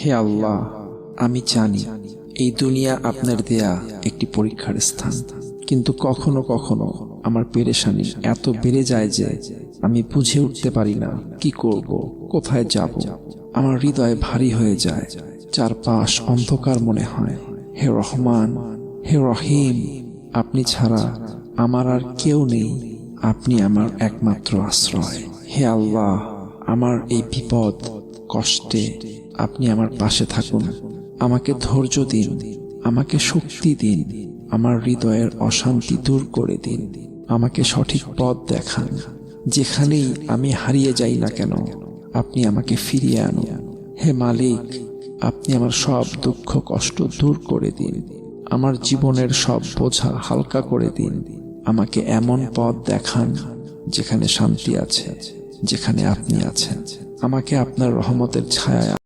হে আল্লাহ, আমি জানি এই দুনিয়া আপনার দেয়া একটি পরীক্ষার স্থান। কিন্তু কখনো কখনো আমার পেরেশানি এত বেড়ে যায় যে আমি বুঝে উঠতে পারি না কি করব, কোথায় যাব। আমার হৃদয় ভারী হয়ে যায়, চারপাশ অন্ধকার মনে হয়। হে রহমান, হে রহিম, আপনি ছাড়া আমার আর কেউ নেই, আপনি আমার একমাত্র আশ্রয়। হে আল্লাহ, আমার এই বিপদ, কষ্টে আপনি আমার পাশে থাকুন। আমাকে ধৈর্য দিন। আমাকে শক্তি দিন। আমার হৃদয়ের অশান্তি দূর করে দিন। আমাকে সঠিক পথ দেখান। যেখানেই আমি হারিয়ে যাই না কেন, আপনি আমাকে ফিরিয়ে আনুন। হে মালিক, আপনি আমার সব দুঃখ, কষ্ট দূর করে দিন। আমার জীবনের সব বোঝা হালকা করে দিন। আমাকে এমন পথ দেখান যেখানে শান্তি আছে, যেখানে আপনি আছেন। আমাকে আপনার রহমতের ছায়ায়